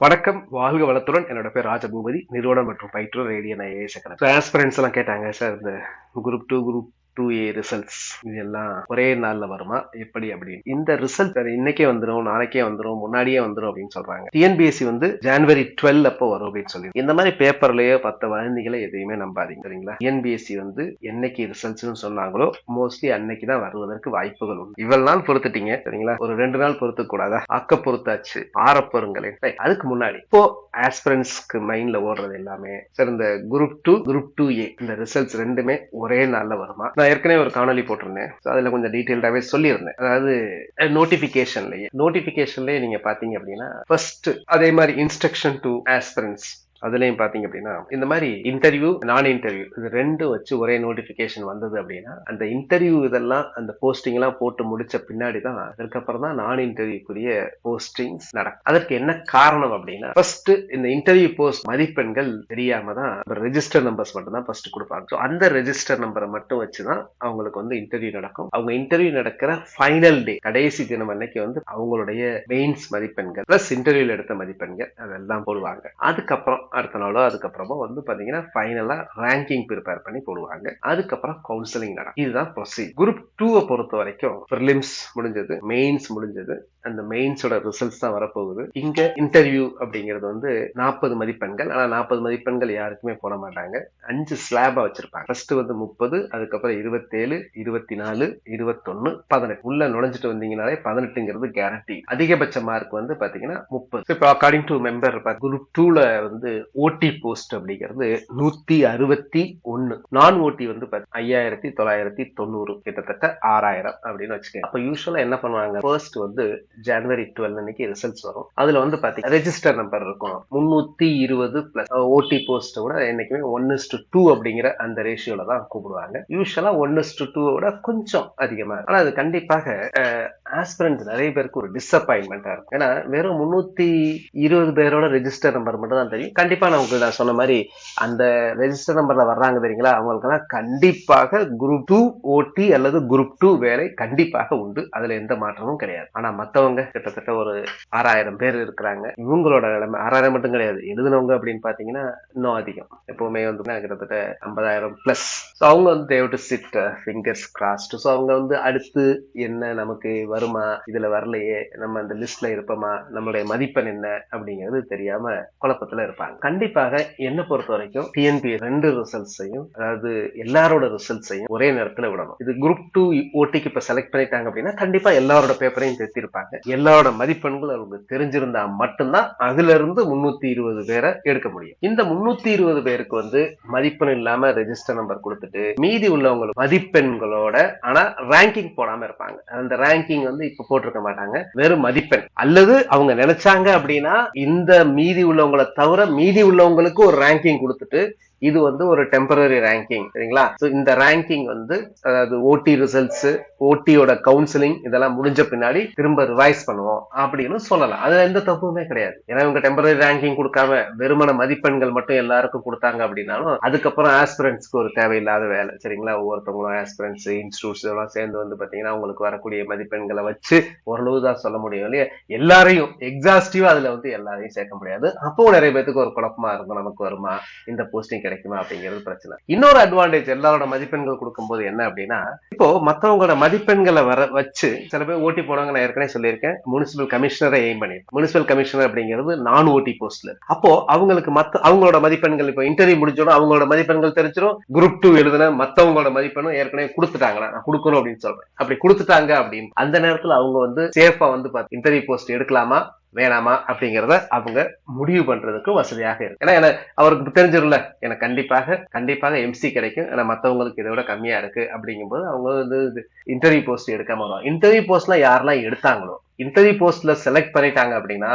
வணக்கம் வாழ்க வளத்துடன். என்னோட பேர் ராஜபூபதி. நிறுவனம் மற்றும் பயிற்றுவர் ரேடியன் ஐஏஎஸ் டிரான்ஸ்பரன்ஸ் எல்லாம் கேட்டாங்க சார் இந்த group two group two A results இது எல்லாம் ஒரே நாள்ல வருமா? எப்படி அப்படின்னு. இந்த ரிசல்ட் இன்னைக்கே வந்துடும் நாளைக்கே வந்துடும் முன்னாடியே வந்துடும் அப்படின்னு சொல்றாங்க. டிஎன்பிஎஸ்சி வந்து ஜனவரி டுவெல் அப்போ வரும் அப்படின்னு சொல்லி இந்த மாதிரி பேப்பர்லயோ பத்து வதந்திகளை எதையுமே நம்பாதீங்க சரிங்களா? டிஎன்பிஎஸ்சி வந்து என்னைக்கு ரிசல்ட்ஸ்னு சொன்னாங்களோ மோஸ்ட்லி அன்னைக்கு தான் வருவதற்கு வாய்ப்புகள் உண்டு. இவ்வளவு நாள் பொறுத்துட்டீங்க சரிங்களா? ஒரு ரெண்டு நாள் பொறுத்து கூடாதா அக்க பொறுத்தாச்சு ஆற பொருங்களேன் அதுக்கு முன்னாடி. இப்போ ஆஸ்பிரன்ஸ்க்கு மைண்ட்ல ஓடுறது எல்லாமே சார் இந்த group two group two A இந்த ரிசல்ட்ஸ் ரெண்டுமே ஒரே நாள்ல வருமா? நான் ஏற்கனவே ஒரு காணொலி போட்டிருந்தேன். ஸோ அதுல கொஞ்சம் டீட்டெயில்டாகவே சொல்லியிருந்தேன். அதாவது நோட்டிபிகேஷன்லயே நோட்டிபிகேஷன்லயே நீங்க பாத்தீங்க அப்படின்னா ஃபர்ஸ்ட் அதே மாதிரி இன்ஸ்ட்ரக்ஷன் டு ஆஸ்பிரன்ஸ் அதுலயும் பாத்தீங்க அப்படின்னா இந்த மாதிரி இன்டர்வியூ நான் இன்டர்வியூ இது ரெண்டும் வச்சு ஒரே நோட்டிபிகேஷன் வந்தது அப்படின்னா அந்த இன்டர்வியூ இதெல்லாம் அந்த போஸ்டிங் எல்லாம் போட்டு முடிச்ச பின்னாடி தான் அதுக்கப்புறம் தான் நான் இன்டர்வியூக்குரிய போஸ்டிங்ஸ் நடக்கும். அதற்கு என்ன காரணம் அப்படின்னா ஃபர்ஸ்ட் இந்த இன்டர்வியூ போஸ்ட் மதிப்பெண்கள் தெரியாம தான் ரெஜிஸ்டர் நம்பர்ஸ் மட்டும் தான் ஃபர்ஸ்ட் கொடுப்பாங்க. ஸோ அந்த ரெஜிஸ்டர் நம்பரை மட்டும் வச்சு தான் அவங்களுக்கு வந்து இன்டர்வியூ நடக்கும். அவங்க இன்டர்வியூ நடக்கிற ஃபைனல் டே கடைசி தினம் அன்னைக்கு வந்து அவங்களுடைய மெயின்ஸ் மதிப்பெண்கள் பிளஸ் இன்டர்வியூல எடுத்த மதிப்பெண்கள் அதெல்லாம் போடுவாங்க. அதுக்கப்புறம் அடுத்த நாளோ அதுக்கப்புறமா வந்து பாத்தீங்கன்னா ஃபைனலா ரேங்கிங் ப்ரிப்பேர் பண்ணி போடுவாங்க. அதுக்கப்புறம் கவுன்சிலிங் நடக்கும். இதுதான் ப்ரொசீஜ் குரூப் டூவை பொறுத்த வரைக்கும் ப்ரிலிம்ஸ் முடிஞ்சது மெயின்ஸ் முடிஞ்சது. அந்த மெயின்ஸோட ரிசல்ட்ஸ் தான் வரப்போகுது. இங்க இன்டர்வியூ அப்படிங்கிறது வந்து நாற்பது மதிப்பெண்கள். ஆனா நாற்பது மதிப்பெண்கள் யாருக்குமே போட மாட்டாங்க. அஞ்சு ஸ்லாபா வச்சிருப்பாங்க. ஃபர்ஸ்ட் வந்து முப்பது அதுக்கப்புறம் இருபத்தேழு இருபத்தி நாலு இருபத்தொன்னு பதினெட்டு. உள்ள நுழைஞ்சிட்டு வந்தீங்கனாலே பதினெட்டுங்கிறது கேரண்டி அதிகபட்ச மார்க் வந்து பாத்தீங்கன்னா முப்பது. இப்போ அக்கார்டிங் டு மெம்பர் குரூப் டூல வந்து ஓடி போஸ்ட் அப்படிங்கிறது நூத்தி அறுபத்தி ஒன்னு நான் ஓடி வந்து ஐயாயிரத்தி தொள்ளாயிரத்தி தொண்ணூறு கிட்டத்தட்ட ஆறாயிரம் அப்படின்னு வச்சுக்கோங்க. அப்ப யூஸ்வலா என்ன பண்ணுவாங்க ஃபர்ஸ்ட் வந்து ஜனவரி டுவெல் அன்னைக்கு ரிசல்ட்ஸ் வரும். அதுல வந்து பாத்தீங்கன்னா ரெஜிஸ்டர் நம்பர் இருக்கும். முன்னூத்தி இருபது பிளஸ் ஓடி போஸ்ட் விட என்னைக்குமே ஒன் டு டூ அப்படிங்கிற அந்த ரேஷியோல தான் கூப்பிடுவாங்க. யூஸ்வலா ஒன் டு டூ விட கொஞ்சம் அதிகமா இருக்கும். ஆனா அது கண்டிப்பாக ஆஸ்பிரண்ட் நிறைய பேருக்கு ஒரு டிசப்பாயின்மெண்ட்டாக இருக்கும். ஏன்னா வெறும் முந்நூற்றி இருபது பேரோட ரெஜிஸ்டர் நம்பர் மட்டும் தான் தெரியும். கண்டிப்பாக நான் உங்களுக்கு நான் சொன்ன மாதிரி அந்த ரெஜிஸ்டர் நம்பர்ல வர்றாங்க தெரியுங்களா? அவங்களுக்கெல்லாம் கண்டிப்பாக குரூப் டூ ஓடி அல்லது குரூப் டூ வேலை கண்டிப்பாக உண்டு. அதில் எந்த மாற்றமும் கிடையாது. ஆனால் மற்றவங்க கிட்டத்தட்ட ஒரு ஆறாயிரம் பேர் இருக்கிறாங்க. இவங்களோட நிலைமை ஆறாயிரம் மட்டும் கிடையாது. எழுதுனவங்க அப்படின்னு பார்த்தீங்கன்னா இன்னும் அதிகம். எப்போவுமே வந்து கிட்டத்தட்ட ஐம்பதாயிரம் ப்ளஸ் ஸோ அவங்க வந்து they've to sit fingers crossed so அவங்க வந்து அடுத்து என்ன நமக்கு வருமா? இதுல வரலையே. நம்ம அந்த லிஸ்ட்ல இருப்போமா? நம்மளுடைய மதிப்பெண் என்ன? அப்படிங்கிறது தெரியாம குழப்பத்துல இருப்பாங்க. கண்டிப்பாக என்ன பொறுத்த வரைக்கும் டிஎன்பி ரெண்டு ரிசல்ட்ஸையும் அதாவது எல்லாரோட ரிசல்ட்ஸையும் ஒரே நேரத்துல விடணும். இது குரூப் டூ ஓட்டிக்கு இப்ப செலக்ட் பண்ணிட்டாங்க அப்படின்னா கண்டிப்பா எல்லாரோட பேப்பரையும் திருத்திருப்பாங்க. எல்லாரோட மதிப்பெண்கள் அவங்களுக்கு தெரிஞ்சிருந்தா மட்டும்தான் அதுல இருந்து முன்னூத்தி இருபது பேரை எடுக்க முடியும். இந்த முன்னூத்தி இருபது பேருக்கு வந்து மதிப்பெண் இல்லாம ரெஜிஸ்டர் நம்பர் கொடுத்துட்டு மீதி உள்ளவங்களுக்கு மதிப்பெண்களோட ஆனா ரேங்கிங் போடாம இருப்பாங்க. அந்த ரேங்கிங் வந்து இப்ப போட்டிருக்க மாட்டாங்க. வெறும் மதிப்பெண். அல்லது அவங்க நினைச்சாங்க அப்படின்னா இந்த மீதி உள்ளவங்களை தவிர மீதி உள்ளவங்களுக்கு ஒரு ரேங்கிங் கொடுத்துட்டு இது வந்து ஒரு டெம்பரரி ரேங்கிங் சரிங்களா? ஸோ இந்த ரேங்கிங் வந்து அதாவது ஓடி ரிசல்ட்ஸ் ஓடியோட கவுன்சிலிங் இதெல்லாம் முடிஞ்ச பின்னாடி திரும்ப ரிவைஸ் பண்ணுவோம் அப்படின்னு சொல்லலாம். அதுல எந்த தப்புமே கிடையாது. ஏன்னா இவங்க டெம்பரரி ரேங்கிங் கொடுக்காம வெறுமன மதிப்பெண்கள் மட்டும் எல்லாருக்கும் கொடுத்தாங்க அப்படின்னாலும் அதுக்கப்புறம் ஆஸ்பிரன்ஸ்க்கு ஒரு தேவையில்லாத வேலை சரிங்களா? ஒவ்வொருத்தவங்களும் ஆஸ்பிரன்ஸ் இன்ஸ்டியூட்ஸ் எல்லாம் சேர்ந்து வந்து பாத்தீங்கன்னா அவங்களுக்கு வரக்கூடிய மதிப்பெண்களை வச்சு ஓரளவு தான் சொல்ல முடியும் இல்லையா? எல்லாரையும் எக்ஸாஸ்டிவா அதுல வந்து எல்லாரையும் சேர்க்க முடியாது. அப்போ நிறைய பேத்துக்கு ஒரு குழப்பமா இருக்கும் நமக்கு வருமா? இந்த போஸ்டிங் கிடைக்குமா அப்படிங்கிறது பிரச்சனை. இன்னொரு அட்வான்டேஜ் எல்லாரோட மதிப்பெண்கள் கொடுக்கும்போது என்ன அப்படின்னா இப்போ மத்தவங்களோட மதிப்பெண்களை வர வச்சு சில பேர் ஓட்டி போடுவாங்க. நான் ஏற்கனவே சொல்லியிருக்கேன். முனிசிபல் கமிஷனரை எய்ம் பண்ணிருக்கேன் முனிசிபல் கமிஷனர் அப்படிங்கிறது நான் ஓட்டி போஸ்ட்ல அப்போ அவங்களுக்கு மத்த அவங்களோட மதிப்பெண்கள் இப்போ இன்டர்வியூ முடிஞ்சோடும் அவங்களோட மதிப்பெண்கள் தெரிஞ்சிடும் குரூப் டூ எழுதுன மத்தவங்களோட மதிப்பெண்ணும் ஏற்கனவே கொடுத்துட்டாங்களா? நான் கொடுக்கணும் அப்படின்னு சொல்றேன். அப்படி கொடுத்துட்டாங்க அப்படின்னு அந்த நேரத்துல அவங்க வந்து சேஃபா வந்து இன்டர்வியூ போஸ்ட் எடுக்கலாமா? வேணாமா அப்படிங்கிறத அவங்க முடிவு பண்றதுக்கு வசதியாக இருக்கு. ஏன்னா என அவருக்கு தெரிஞ்சிடல எனக்கு கண்டிப்பாக கண்டிப்பாக எம்சி கிடைக்கும். ஏன்னா மற்றவங்களுக்கு இதை விட கம்மியா இருக்கு அப்படிங்கும்போது அவங்க வந்து இன்டர்வியூ போஸ்ட் எடுக்காம வரும் இன்டர்வியூ போஸ்ட்லாம் யாரெல்லாம் எடுத்தாங்களோ இன்டர்வியூ போஸ்ட்ல செலக்ட் பண்ணிட்டாங்க அப்படின்னா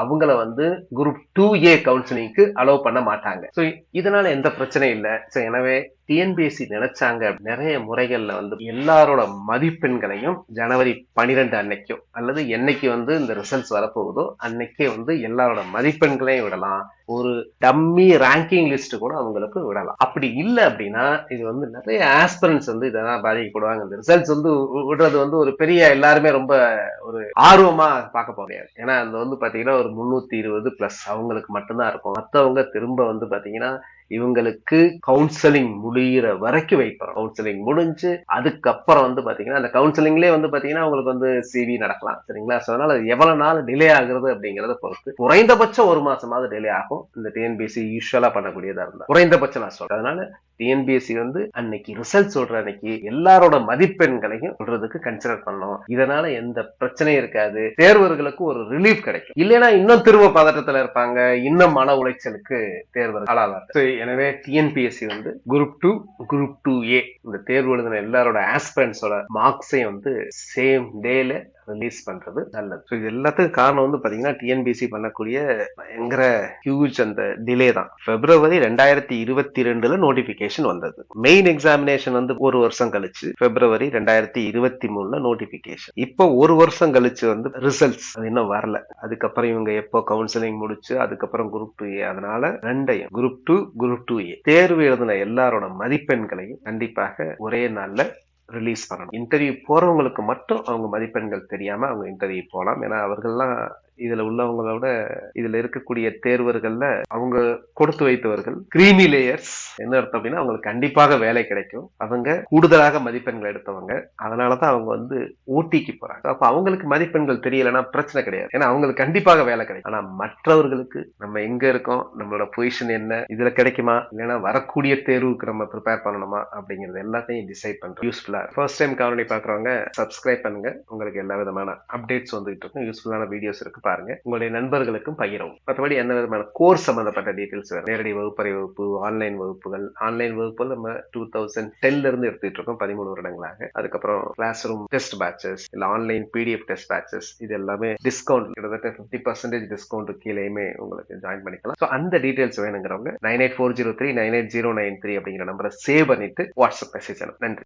அவங்கள வந்து குரூப் டூ ஏ கவுன்சிலிங்க்கு அலோவ் பண்ண மாட்டாங்க. ஸோ இதனால எந்த பிரச்சனையும் இல்லை. ஸோ எனவே டிஎன்பிஎஸ்சி நினைச்சாங்க நிறைய முறைகள்ல வந்து எல்லாரோட மதிப்பெண்களையும் ஜனவரி பனிரெண்டு அன்னைக்கும் அல்லது என்னைக்கு வந்து இந்த ரிசல்ட்ஸ் வரப்போகுதோ அன்னைக்கே வந்து எல்லாரோட மதிப்பெண்களையும் விடலாம். ஒரு டம்மி ரேங்கிங் லிஸ்ட் கூட அவங்களுக்கு விடலாம். அப்படி இல்லை அப்படின்னா இது வந்து நிறைய ஆஸ்பிரன்ஸ் வந்து இதெல்லாம் பாதிக்கப்படுவாங்க. இந்த ரிசல்ட்ஸ் வந்து விடுறது வந்து ஒரு பெரிய எல்லாருமே ரொம்ப ஒரு ஆர்வமா பார்க்க போக முடியாது. ஏன்னா அது வந்து பாத்தீங்கன்னா ஒரு முன்னூத்தி இருபது பிளஸ் அவங்களுக்கு மட்டும்தான் இருக்கும். மற்றவங்க திரும்ப வந்து பாத்தீங்கன்னா இவங்களுக்கு கவுன்சிலிங் முடியிற வரைக்கும் வெயிட் பண்ணும் கவுன்சிலிங் முடிஞ்சு அதுக்கப்புறம் வந்து பாத்தீங்கன்னா அந்த கவுன்சிலிங்லேயே வந்து பாத்தீங்கன்னா உங்களுக்கு வந்து சிவி நடக்கலாம். சரிங்களா? ஸோ அதனால எவ்வளவு நாள் டிலே ஆகுறது அப்படிங்கறத பொறுத்து குறைந்தபட்சம் ஒரு மாசமாவது டிலே ஆகும். இந்த டிஎன்பிஎஸ்சி யூஸ்வலா பண்ணக்கூடியதா இருந்தா. குறைந்தபட்சம் நான் சொல்றேன். அதனால டிஎன்பிஎஸ்சி வந்து அன்னைக்கு ரிசல்ட் சொல்ற அன்னைக்கு எல்லாரோட மதிப்பெண்களையும் சொல்றதுக்கு கன்சிடர் பண்ணோம் இதனால எந்த பிரச்சனையும் இருக்காது. தேர்வர்களுக்கு ஒரு ரிலீஃப் கிடைக்கும். இல்லைன்னா இன்னும் திரும்ப பதட்டத்துல இருப்பாங்க. இன்னும் மன உளைச்சலுக்கு தேர்வர் ஆளாவார் எனவே டிஎன்பிஎஸ்சி வந்து group two group two A இந்த தேர்வு எழுதின எல்லாரோட ஆஸ்பிரன்ஸோட மார்க்ஸையும் வந்து சேம் டேல ரிலீஸ் பண்றது நல்லது. ஸோ இது எல்லாத்துக்கும் காரணம் வந்து பார்த்தீங்கன்னா டிஎன்பிஎஸ்சி பண்ணக்கூடிய பயங்கர ஹியூஜ் அந்த டிலே தான். பிப்ரவரி ரெண்டாயிரத்தி இருபத்தி ரெண்டுல நோட்டிபிகேஷன் வந்தது. மெயின் எக்ஸாமினேஷன் வந்து ஒரு வருஷம் கழிச்சு பிப்ரவரி ரெண்டாயிரத்தி இருபத்தி மூணுல நோட்டிபிகேஷன் இப்போ ஒரு வருஷம் கழிச்சு வந்து ரிசல்ட்ஸ் அது இன்னும் வரல. அதுக்கப்புறம் இவங்க எப்போ கவுன்சிலிங் முடிச்சு அதுக்கப்புறம் குரூப் டூ ஏ அதனால ரெண்டையும் group two group two A தேர்வு எழுதின எல்லாரோட மதிப்பெண்களையும் கண்டிப்பாக ஒரே நாளில் ரிலீஸ் பண்ணணும். இன்டர்வியூ போறவங்களுக்கு மட்டும் அவங்க மதிப்பெண்கள் தெரியாம அவங்க இன்டர்வியூ போகலாம் ஏன்னா அவர்கள்லாம் இதுல உள்ளவங்களோட இதுல இருக்கக்கூடிய தேர்வர்கள்ல அவங்க கொடுத்து வைத்தவர்கள் கிரீமி லேயர்ஸ் என்ன அர்த்தம் அப்படின்னா அவங்களுக்கு கண்டிப்பாக வேலை கிடைக்கும். அவங்க கூடுதலாக மதிப்பெண்கள் எடுத்தவங்க. அதனாலதான் அவங்க வந்து ஊட்டிக்கு போறாங்க. அப்ப அவங்களுக்கு மதிப்பெண்கள் தெரியலன்னா பிரச்சனை கிடையாது. ஏன்னா அவங்களுக்கு கண்டிப்பாக வேலை கிடைக்கும். ஆனா மற்றவர்களுக்கு நம்ம எங்க இருக்கோம் நம்மளோட பொசிஷன் என்ன இதுல கிடைக்குமா இல்லைன்னா வரக்கூடிய தேர்வுக்கு நம்ம ப்ரிப்பேர் பண்ணணுமா அப்படிங்கறது எல்லாத்தையும் டிசைட் பண்றோம். யூஸ்ஃபுல்லா ஃபர்ஸ்ட் டைம் காணொலி பாக்குறவங்க சப்ஸ்கிரைப் பண்ணுங்க. உங்களுக்கு எல்லா விதமான அப்டேட்ஸ் வந்துகிட்டு இருக்கும். யூஸ்ஃபுல்லான வீடியோஸ் இருக்கு. பாருங்க. உங்களுடைய நண்பர்களுக்கும் பகிரவும். மற்றபடி எந்த விதமான கோர்ஸ் சம்பந்தப்பட்ட டீட்டெயில்ஸ் வேணும். நேரடி வகுப்பறை வகுப்பு ஆன்லைன் வகுப்புகள். ஆன்லைன் வகுப்புகள் நம்ம டூ தௌசண்ட் டென்ல இருந்து எடுத்துட்டு இருக்கோம் பதிமூணு வருடங்களாக. அதுக்கப்புறம் கிளாஸ் ரூம் டெஸ்ட் பேட்சஸ் இல்ல ஆன்லைன் பிடிஎஃப் டெஸ்ட் பேட்சஸ் இது எல்லாமே டிஸ்கவுண்ட் கிட்டத்தட்ட ஃபிஃப்டி பர்சன்டேஜ் டிஸ்கவுண்ட் கீழேயுமே உங்களுக்கு ஜாயின் பண்ணிக்கலாம். ஸோ அந்த டீட்டெயில்ஸ் வேணுங்கிறவங்க nine eight four zero three nine eight zero nine three அப்படிங்கிற நம்பரை சேவ் பண்ணிட்டு வாட்ஸ்அப் மெசேஜ் நன்றி.